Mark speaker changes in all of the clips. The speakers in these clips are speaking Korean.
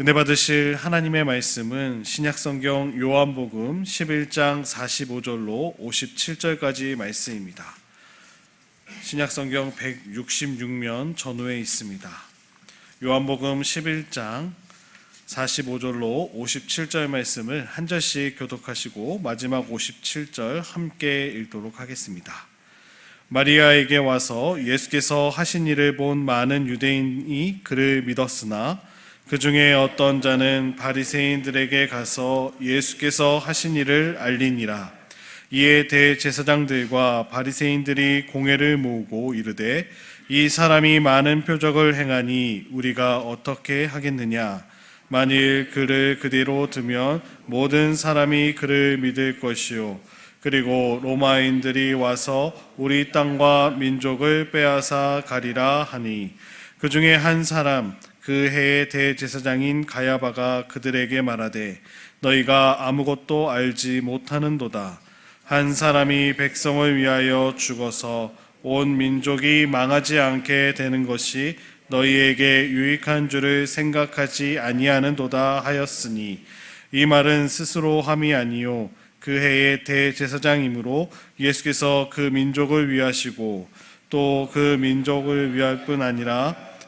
Speaker 1: 은혜 받으실 하나님의 말씀은 신약성경 요한복음 11장 45절로 57절까지 말씀입니다. 신약성경 166면 전후에 있습니다. 요한복음 11장 45절로 57절 말씀을 한 절씩 교독하시고 마지막 57절 함께 읽도록 하겠습니다. 마리아에게 와서 예수께서 하신 일을 본 많은 유대인이 그를 믿었으나 그 중에 어떤 자는 바리새인들에게 가서 예수께서 하신 일을 알리니라. 이에 대제사장들과 바리새인들이 공회를 모으고 이르되 이 사람이 많은 표적을 행하니 우리가 어떻게 하겠느냐? 만일 그를 그대로 두면 모든 사람이 그를 믿을 것이요. 그리고 로마인들이 와서 우리 땅과 민족을 빼앗아 가리라 하니 그 중에 한 사람 그 해의 대제사장인 가야바가 그들에게 말하되 너희가 아무것도 알지 못하는도다. 한 사람이 백성을 위하여 죽어서 온 민족이 망하지 않게 되는 것이 너희에게 유익한 줄을 생각하지 아니하는도다 하였으니 이 말은 스스로 함이 아니요 그 해의 대제사장이므로 예수께서 그 민족을 위하시고 또 그 민족을 위할 뿐 아니라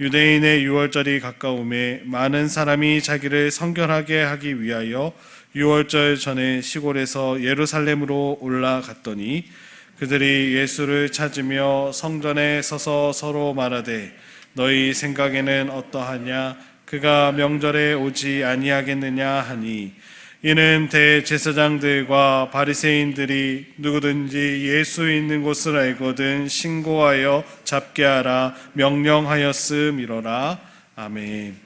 Speaker 1: 유대인의 유월절이 가까움에 많은 사람이 자기를 성결하게 하기 위하여 유월절 전에 시골에서 예루살렘으로 올라갔더니 그들이 예수를 찾으며 성전에 서서 서로 말하되 너희 생각에는 어떠하냐? 그가 명절에 오지 아니하겠느냐? 하니 이는 대제사장들과 바리새인들이 누구든지 예수 있는 곳을 알거든 신고하여 잡게 하라 명령하였음이로라 아멘.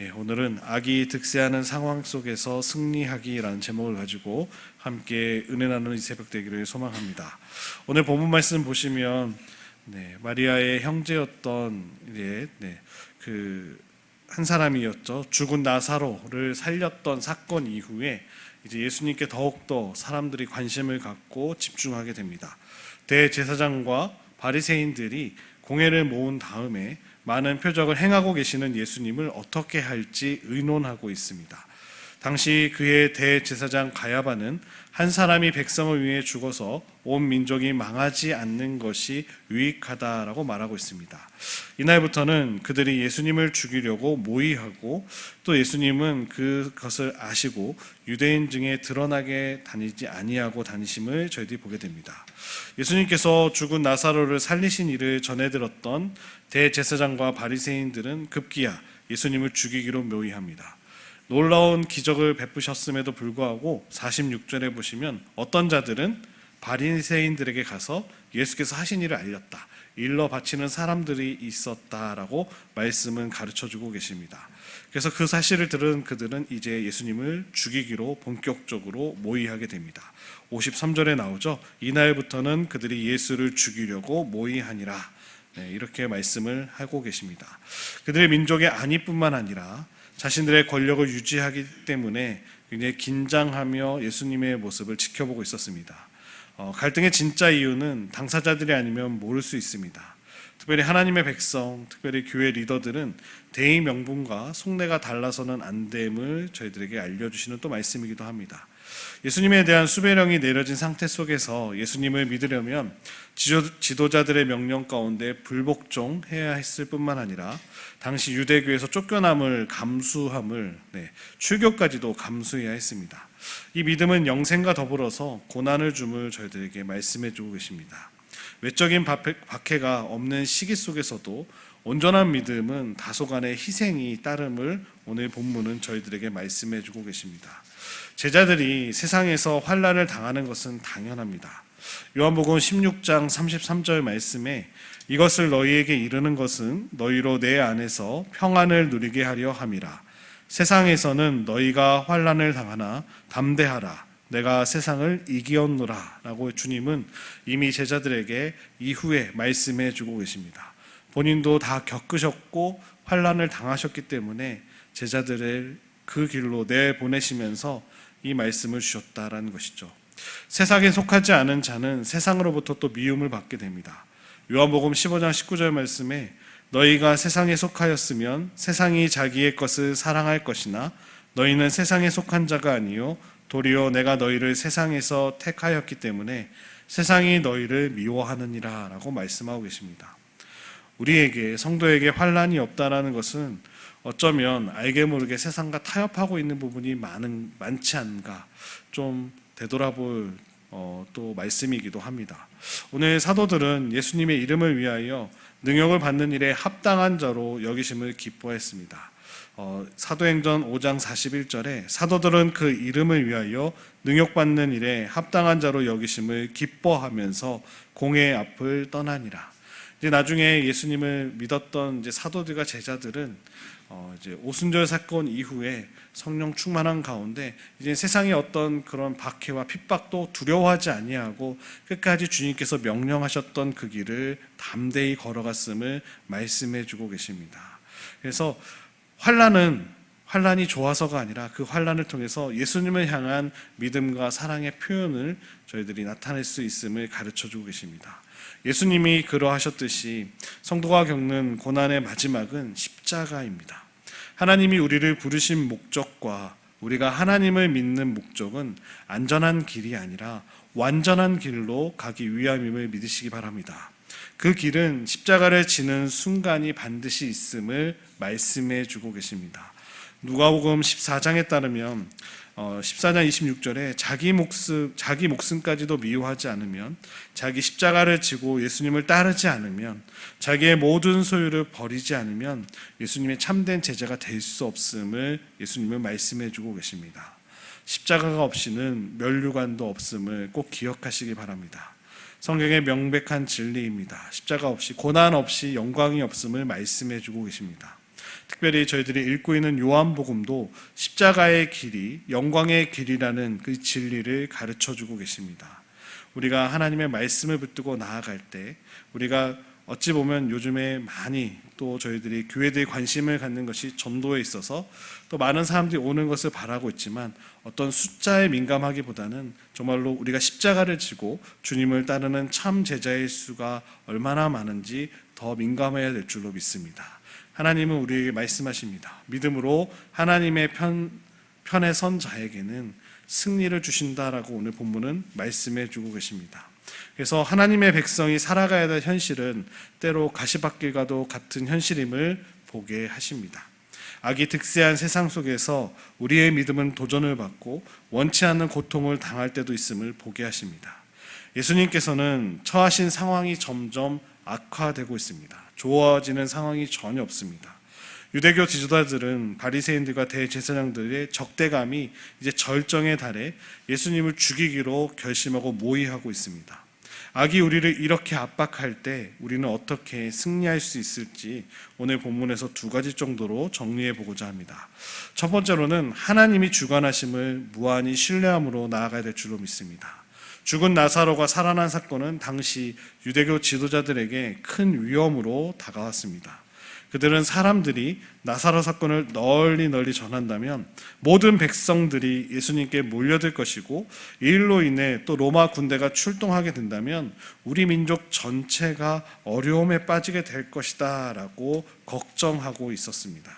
Speaker 1: 예, 오늘은 악이 득세하는 상황 속에서 승리하기라는 제목을 가지고 함께 은혜 나누는 이 새벽 되기를 소망합니다. 오늘 본문 말씀 보시면 네, 마리아의 형제였던 예, 네, 그 한 사람이었죠. 죽은 나사로를 살렸던 사건 이후에 이제 예수님께 더욱더 사람들이 관심을 갖고 집중하게 됩니다. 대제사장과 바리새인들이 공회를 모은 다음에 많은 표적을 행하고 계시는 예수님을 어떻게 할지 의논하고 있습니다. 당시 그의 대제사장 가야바는 한 사람이 백성을 위해 죽어서 온 민족이 망하지 않는 것이 유익하다라고 말하고 있습니다. 이날부터는 그들이 예수님을 죽이려고 모의하고 또 예수님은 그것을 아시고 유대인 중에 드러나게 다니지 아니하고 다니심을 저희들이 보게 됩니다. 예수님께서 죽은 나사로를 살리신 일을 전해 들었던 대제사장과 바리새인들은 급기야 예수님을 죽이기로 묘의합니다. 놀라운 기적을 베푸셨음에도 불구하고 46절에 보시면 어떤 자들은 바리새인들에게 가서 예수께서 하신 일을 알렸다. 일러 바치는 사람들이 있었다라고 말씀은 가르쳐 주고 계십니다. 그래서 그 사실을 들은 그들은 이제 예수님을 죽이기로 본격적으로 모의하게 됩니다. 53절에 나오죠. 이날부터는 그들이 예수를 죽이려고 모의하니라. 네, 이렇게 말씀을 하고 계십니다. 그들의 민족의 안위뿐만 아니라 자신들의 권력을 유지하기 때문에 굉장히 긴장하며 예수님의 모습을 지켜보고 있었습니다. 어, 갈등의 진짜 이유는 당사자들이 아니면 모를 수 있습니다. 특별히 하나님의 백성, 특별히 교회 리더들은 대의 명분과 속내가 달라서는 안 됨을 저희들에게 알려주시는 또 말씀이기도 합니다. 예수님에 대한 수배령이 내려진 상태 속에서 예수님을 믿으려면 지도, 자들의 명령 가운데 불복종해야 했을 뿐만 아니라 당시 유대교에서 쫓겨남을 감수함을 네, 출교까지도 감수해야 했습니다. 이 믿음은 영생과 더불어서 고난을 줌을 저희들에게 말씀해 주고 계십니다. 외적인 박해가 없는 시기 속에서도 온전한 믿음은 다소간의 희생이 따름을 오늘 본문은 저희들에게 말씀해 주고 계십니다. 제자들이 세상에서 환란을 당하는 것은 당연합니다. 요한복음 16장 33절 말씀에 이것을 너희에게 이르는 것은 너희로 내 안에서 평안을 누리게 하려 함이라. 세상에서는 너희가 환란을 당하나 담대하라 내가 세상을 이기었노라라고 주님은 이미 제자들에게 이후에 말씀해 주고 계십니다. 본인도 다 겪으셨고 환란을 당하셨기 때문에 제자들을 그 길로 내 보내시면서 이 말씀을 주셨다라는 것이죠. 세상에 속하지 않은 자는 세상으로부터 또 미움을 받게 됩니다. 요한복음 15장 19절 말씀에 너희가 세상에 속하였으면 세상이 자기의 것을 사랑할 것이나 너희는 세상에 속한 자가 아니요 도리어 내가 너희를 세상에서 택하였기 때문에 세상이 너희를 미워하느니라라고 말씀하고 계십니다. 우리에게 성도에게 환란이 없다라는 것은 어쩌면 알게 모르게 세상과 타협하고 있는 부분이 많은 많지 않은가 좀 되돌아볼 어, 또 말씀이기도 합니다. 오늘 사도들은 예수님의 이름을 위하여 능력을 받는 일에 합당한 자로 여기심을 기뻐했습니다. 어, 사도행전 5장 41절에 사도들은 그 이름을 위하여 능력받는 일에 합당한 자로 여기심을 기뻐하면서 공의 앞을 떠나니라. 이제 나중에 예수님을 믿었던 이제 사도들과 제자들은 어 이제 오순절 사건 이후에 성령 충만한 가운데 이제 세상의 어떤 그런 박해와 핍박도 두려워하지 아니하고 끝까지 주님께서 명령하셨던 그 길을 담대히 걸어갔음을 말씀해 주고 계십니다. 그래서 환란은 환란이 좋아서가 아니라 그 환란을 통해서 예수님을 향한 믿음과 사랑의 표현을 저희들이 나타낼 수 있음을 가르쳐 주고 계십니다. 예수님이 그러하셨듯이 성도가 겪는 고난의 마지막은 십자가입니다. 하나님이 우리를 부르신 목적과 우리가 하나님을 믿는 목적은 안전한 길이 아니라 완전한 길로 가기 위함임을 믿으시기 바랍니다. 그 길은 십자가를 지는 순간이 반드시 있음을 말씀해 주고 계십니다. 누가복음 14장에 따르면 어, 14장 26절에 자기 목숨 자기 목숨까지도 미워하지 않으면 자기 십자가를 지고 예수님을 따르지 않으면 자기의 모든 소유를 버리지 않으면 예수님의 참된 제자가 될 수 없음을 예수님은 말씀해 주고 계십니다. 십자가가 없이는 면류관도 없음을 꼭 기억하시기 바랍니다. 성경의 명백한 진리입니다. 십자가 없이 고난 없이 영광이 없음을 말씀해 주고 계십니다. 특별히 저희들이 읽고 있는 요한복음도 십자가의 길이 영광의 길이라는 그 진리를 가르쳐 주고 계십니다. 우리가 하나님의 말씀을 붙들고 나아갈 때 우리가 어찌 보면 요즘에 많이 또 저희들이 교회들이 관심을 갖는 것이 전도에 있어서 또 많은 사람들이 오는 것을 바라고 있지만 어떤 숫자에 민감하기보다는 정말로 우리가 십자가를 지고 주님을 따르는 참 제자의 수가 얼마나 많은지 더 민감해야 될 줄로 믿습니다. 하나님은 우리에게 말씀하십니다. 믿음으로 하나님의 편, 편에 선 자에게는 승리를 주신다라고 오늘 본문은 말씀해 주고 계십니다. 그래서 하나님의 백성이 살아가야 될 현실은 때로 가시밭길과도 같은 현실임을 보게 하십니다. 악이 득세한 세상 속에서 우리의 믿음은 도전을 받고 원치 않는 고통을 당할 때도 있음을 보게 하십니다. 예수님께서는 처하신 상황이 점점 악화되고 있습니다. 좋아지는 상황이 전혀 없습니다. 유대교 지도자들은 바리새인들과 대제사장들의 적대감이 이제 절정에 달해 예수님을 죽이기로 결심하고 모의하고 있습니다. 악이 우리를 이렇게 압박할 때 우리는 어떻게 승리할 수 있을지 오늘 본문에서 두 가지 정도로 정리해 보고자 합니다. 첫 번째로는 하나님이 주관하심을 무한히 신뢰함으로 나아가야 될 줄로 믿습니다. 죽은 나사로가 살아난 사건은 당시 유대교 지도자들에게 큰 위험으로 다가왔습니다. 그들은 사람들이 나사로 사건을 널리 널리 전한다면 모든 백성들이 예수님께 몰려들 것이고 이 일로 인해 또 로마 군대가 출동하게 된다면 우리 민족 전체가 어려움에 빠지게 될 것이다 라고 걱정하고 있었습니다.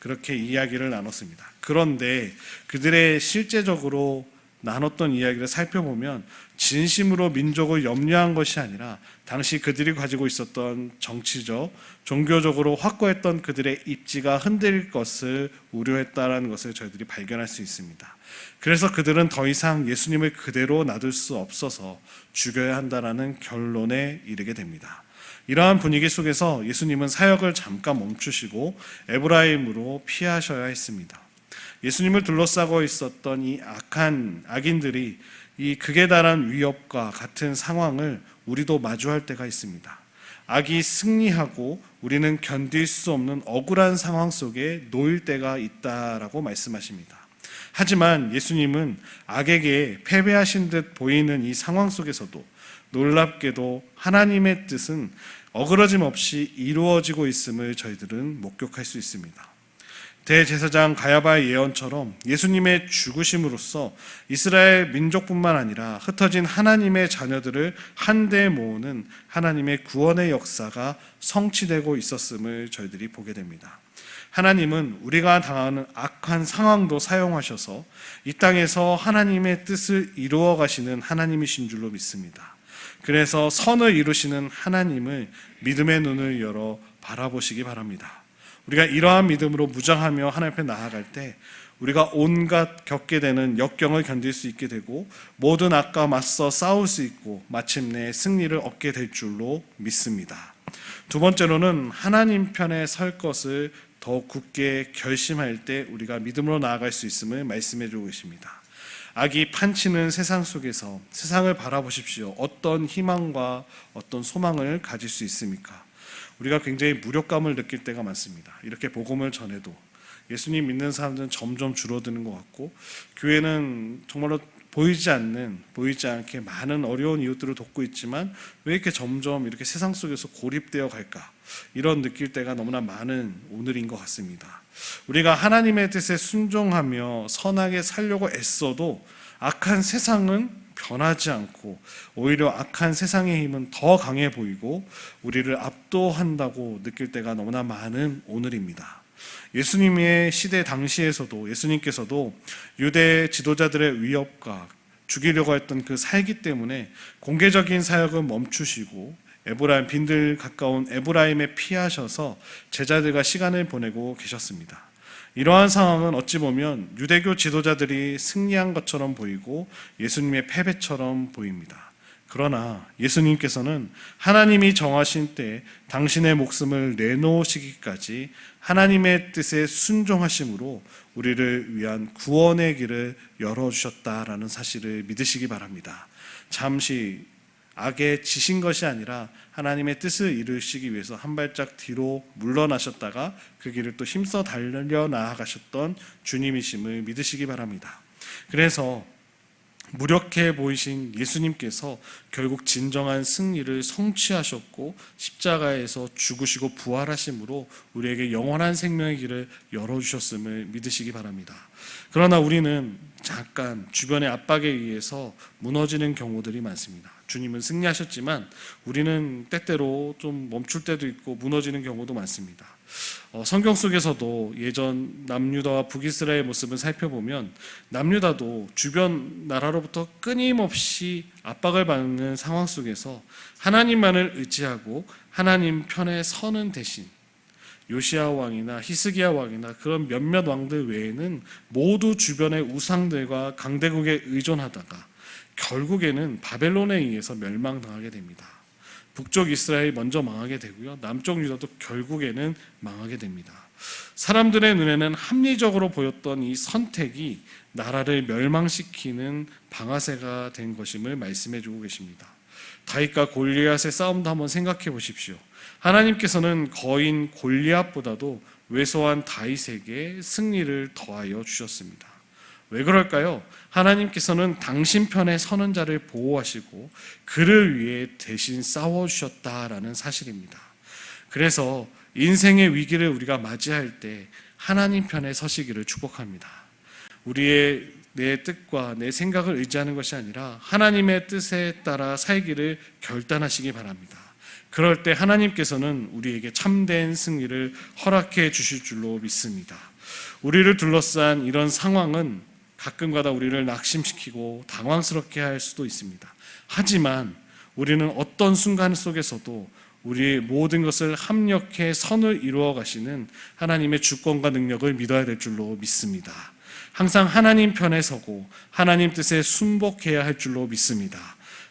Speaker 1: 그렇게 이야기를 나눴습니다. 그런데 그들의 실제적으로 나눴던 이야기를 살펴보면 진심으로 민족을 염려한 것이 아니라 당시 그들이 가지고 있었던 정치적, 종교적으로 확고했던 그들의 입지가 흔들릴 것을 우려했다라는 것을 저희들이 발견할 수 있습니다. 그래서 그들은 더 이상 예수님을 그대로 놔둘 수 없어서 죽여야 한다라는 결론에 이르게 됩니다. 이러한 분위기 속에서 예수님은 사역을 잠깐 멈추시고 에브라임으로 피하셔야 했습니다. 예수님을 둘러싸고 있었던 이 악한 악인들이 이 극에 달한 위협과 같은 상황을 우리도 마주할 때가 있습니다. 악이 승리하고 우리는 견딜 수 없는 억울한 상황 속에 놓일 때가 있다라고 말씀하십니다. 하지만 예수님은 악에게 패배하신 듯 보이는 이 상황 속에서도 놀랍게도 하나님의 뜻은 어그러짐 없이 이루어지고 있음을 저희들은 목격할 수 있습니다. 대제사장 가야바의 예언처럼 예수님의 죽으심으로써 이스라엘 민족뿐만 아니라 흩어진 하나님의 자녀들을 한데 모으는 하나님의 구원의 역사가 성취되고 있었음을 저희들이 보게 됩니다. 하나님은 우리가 당하는 악한 상황도 사용하셔서 이 땅에서 하나님의 뜻을 이루어 가시는 하나님이신 줄로 믿습니다. 그래서 선을 이루시는 하나님을 믿음의 눈을 열어 바라보시기 바랍니다. 우리가 이러한 믿음으로 무장하며 하나님 앞에 나아갈 때 우리가 온갖 겪게 되는 역경을 견딜 수 있게 되고 모든 악과 맞서 싸울 수 있고 마침내 승리를 얻게 될 줄로 믿습니다. 두 번째로는 하나님 편에 설 것을 더 굳게 결심할 때 우리가 믿음으로 나아갈 수 있음을 말씀해 주고 계십니다. 악이 판치는 세상 속에서 세상을 바라보십시오. 어떤 희망과 어떤 소망을 가질 수 있습니까? 우리가 굉장히 무력감을 느낄 때가 많습니다. 이렇게 복음을 전해도 예수님 믿는 사람들은 점점 줄어드는 것 같고 교회는 정말로 보이지 않는 보이지 않게 많은 어려운 이웃들을 돕고 있지만 왜 이렇게 점점 이렇게 세상 속에서 고립되어 갈까 이런 느낄 때가 너무나 많은 오늘인 것 같습니다. 우리가 하나님의 뜻에 순종하며 선하게 살려고 애써도 악한 세상은 변하지 않고 오히려 악한 세상의 힘은 더 강해 보이고 우리를 압도한다고 느낄 때가 너무나 많은 오늘입니다. 예수님의 시대 당시에서도 예수님께서도 유대 지도자들의 위협과 죽이려고 했던 그 살기 때문에 공개적인 사역은 멈추시고 에브라임 빈들 가까운 에브라임에 피하셔서 제자들과 시간을 보내고 계셨습니다. 이러한 상황은 어찌 보면 유대교 지도자들이 승리한 것처럼 보이고 예수님의 패배처럼 보입니다. 그러나 예수님께서는 하나님이 정하신 때 당신의 목숨을 내놓으시기까지 하나님의 뜻에 순종하심으로 우리를 위한 구원의 길을 열어주셨다라는 사실을 믿으시기 바랍니다. 잠시 악에 지신 것이 아니라 하나님의 뜻을 이루시기 위해서 한 발짝 뒤로 물러나셨다가 그 길을 또 힘써 달려 나아가셨던 주님이심을 믿으시기 바랍니다. 그래서 무력해 보이신 예수님께서 결국 진정한 승리를 성취하셨고 십자가에서 죽으시고 부활하심으로 우리에게 영원한 생명의 길을 열어주셨음을 믿으시기 바랍니다. 그러나 우리는 잠깐 주변의 압박에 의해서 무너지는 경우들이 많습니다. 주님은 승리하셨지만 우리는 때때로 좀 멈출 때도 있고 무너지는 경우도 많습니다. 어, 성경 속에서도 예전 남유다와 북이스라엘 모습을 살펴보면 남유다도 주변 나라로부터 끊임없이 압박을 받는 상황 속에서 하나님만을 의지하고 하나님 편에 서는 대신 요시아 왕이나 히스기야 왕이나 그런 몇몇 왕들 외에는 모두 주변의 우상들과 강대국에 의존하다가 결국에는 바벨론에 의해서 멸망당하게 됩니다. 북쪽 이스라엘이 먼저 망하게 되고요. 남쪽 유다도 결국에는 망하게 됩니다. 사람들의 눈에는 합리적으로 보였던 이 선택이 나라를 멸망시키는 방아쇠가 된 것임을 말씀해 주고 계십니다. 다윗과 골리앗의 싸움도 한번 생각해 보십시오. 하나님께서는 거인 골리앗보다도 왜소한 다윗에게 승리를 더하여 주셨습니다. 왜 그럴까요? 하나님께서는 당신 편에 서는 자를 보호하시고 그를 위해 대신 싸워 주셨다라는 사실입니다. 그래서 인생의 위기를 우리가 맞이할 때 하나님 편에 서시기를 축복합니다. 우리의 내 뜻과 내 생각을 의지하는 것이 아니라 하나님의 뜻에 따라 살기를 결단하시기 바랍니다. 그럴 때 하나님께서는 우리에게 참된 승리를 허락해 주실 줄로 믿습니다. 우리를 둘러싼 이런 상황은 가끔가다 우리를 낙심시키고 당황스럽게 할 수도 있습니다. 하지만 우리는 어떤 순간 속에서도 우리의 모든 것을 합력해 선을 이루어 가시는 하나님의 주권과 능력을 믿어야 될 줄로 믿습니다. 항상 하나님 편에 서고 하나님 뜻에 순복해야 할 줄로 믿습니다.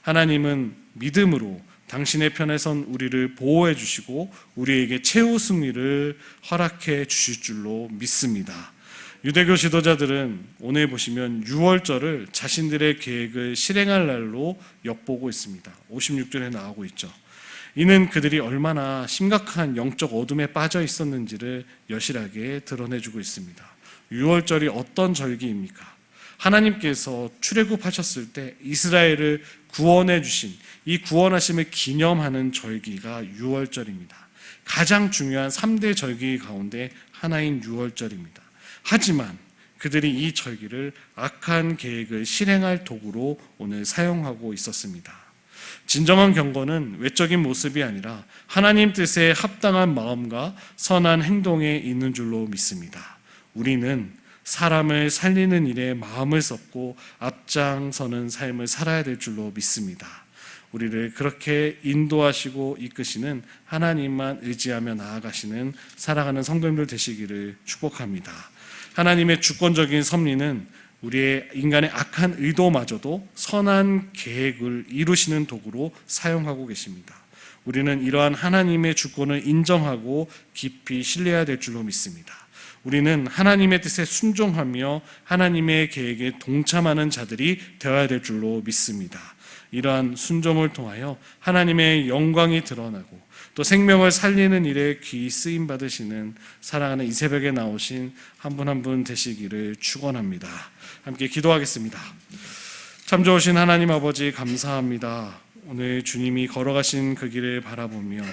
Speaker 1: 하나님은 믿음으로 당신의 편에 선 우리를 보호해 주시고 우리에게 최후 승리를 허락해 주실 줄로 믿습니다. 유대교 지도자들은 오늘 보시면 6월절을 자신들의 계획을 실행할 날로 엿보고 있습니다. 56절에 나오고 있죠. 이는 그들이 얼마나 심각한 영적 어둠에 빠져 있었는지를 여실하게 드러내주고 있습니다. 유월절이 어떤 절기입니까? 하나님께서 출애굽하셨을 때 이스라엘을 구원해 주신 이 구원하심을 기념하는 절기가 유월절입니다. 가장 중요한 3대 절기 가운데 하나인 유월절입니다. 하지만 그들이 이 절기를 악한 계획을 실행할 도구로 오늘 사용하고 있었습니다. 진정한 경건은 외적인 모습이 아니라 하나님 뜻에 합당한 마음과 선한 행동에 있는 줄로 믿습니다. 우리는 사람을 살리는 일에 마음을 쏟고 앞장서는 삶을 살아야 될 줄로 믿습니다. 우리를 그렇게 인도하시고 이끄시는 하나님만 의지하며 나아가시는 살아가는 성도님들 되시기를 축복합니다. 하나님의 주권적인 섭리는 우리의 인간의 악한 의도마저도 선한 계획을 이루시는 도구로 사용하고 계십니다. 우리는 이러한 하나님의 주권을 인정하고 깊이 신뢰해야 될 줄로 믿습니다. 우리는 하나님의 뜻에 순종하며 하나님의 계획에 동참하는 자들이 되어야 될 줄로 믿습니다. 이러한 순종을 통하여 하나님의 영광이 드러나고 또 생명을 살리는 일에 귀 쓰임 받으시는 사랑하는 이 새벽에 나오신 한 분 한분 되시기를 축원합니다. 함께 기도하겠습니다. 참 좋으신 하나님 아버지 감사합니다. 오늘 주님이 걸어가신 그 길을 바라보며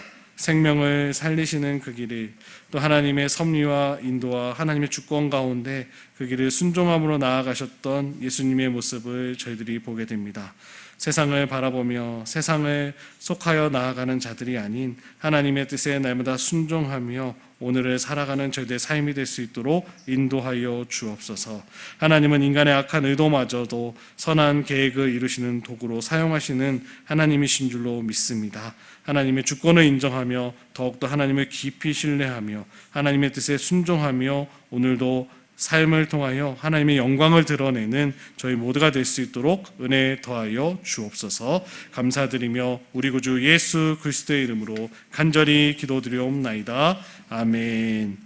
Speaker 1: 생명을 살리시는 그 길을 또 하나님의 섭리와 인도와 하나님의 주권 가운데 그 길을 순종함으로 나아가셨던 예수님의 모습을 저희들이 보게 됩니다. 세상을 바라보며 세상을 속하여 나아가는 자들이 아닌 하나님의 뜻에 날마다 순종하며 오늘을 살아가는 저희들의 삶이 될 수 있도록 인도하여 주옵소서. 하나님은 인간의 악한 의도마저도 선한 계획을 이루시는 도구로 사용하시는 하나님이신 줄로 믿습니다. 하나님의 주권을 인정하며 더욱더 하나님을 깊이 신뢰하며 하나님의 뜻에 순종하며 오늘도 삶을 통하여 하나님의 영광을 드러내는 저희 모두가 될 수 있도록 은혜 더하여 주옵소서 감사드리며 우리 구주 예수 그리스도의 이름으로 간절히 기도드리옵나이다. 아멘.